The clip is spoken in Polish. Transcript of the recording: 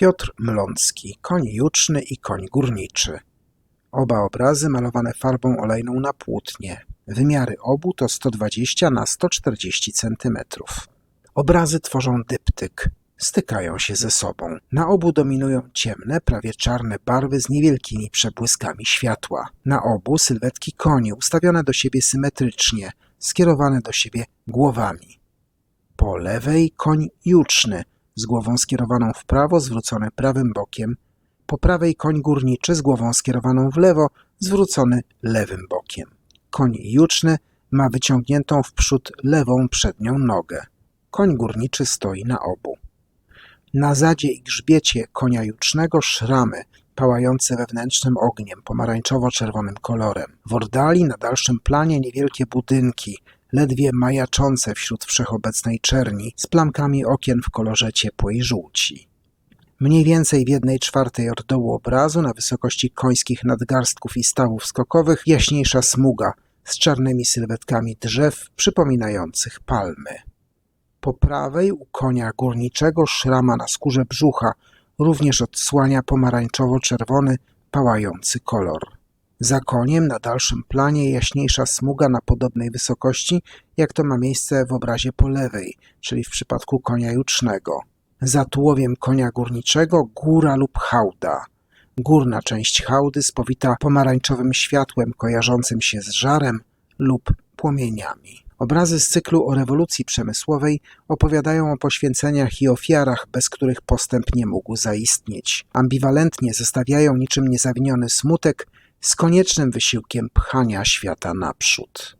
Piotr Mlącki, koń juczny i koń górniczy. Oba obrazy malowane farbą olejną na płótnie. Wymiary obu to 120 na 140 cm. Obrazy tworzą dyptyk, stykają się ze sobą. Na obu dominują ciemne, prawie czarne barwy z niewielkimi przebłyskami światła. Na obu sylwetki koni ustawione do siebie symetrycznie, skierowane do siebie głowami. Po lewej koń juczny, z głową skierowaną w prawo, zwrócony prawym bokiem. Po prawej koń górniczy z głową skierowaną w lewo, zwrócony lewym bokiem. Koń juczny ma wyciągniętą w przód lewą przednią nogę. Koń górniczy stoi na obu. Na zadzie i grzbiecie konia jucznego szramy, pałające wewnętrznym ogniem, pomarańczowo-czerwonym kolorem. W oddali na dalszym planie niewielkie budynki, ledwie majaczące wśród wszechobecnej czerni, z plamkami okien w kolorze ciepłej żółci. Mniej więcej w jednej czwartej od dołu obrazu, na wysokości końskich nadgarstków i stawów skokowych, jaśniejsza smuga z czarnymi sylwetkami drzew przypominających palmy. Po prawej u konia górniczego szrama na skórze brzucha również odsłania pomarańczowo-czerwony, pałający kolor. Za koniem na dalszym planie jaśniejsza smuga na podobnej wysokości, jak to ma miejsce w obrazie po lewej, czyli w przypadku konia jucznego. Za tułowiem konia górniczego góra lub hałda. Górna część hałdy spowita pomarańczowym światłem kojarzącym się z żarem lub płomieniami. Obrazy z cyklu o rewolucji przemysłowej opowiadają o poświęceniach i ofiarach, bez których postęp nie mógł zaistnieć. Ambiwalentnie zestawiają niczym niezawiniony smutek z koniecznym wysiłkiem pchania świata naprzód.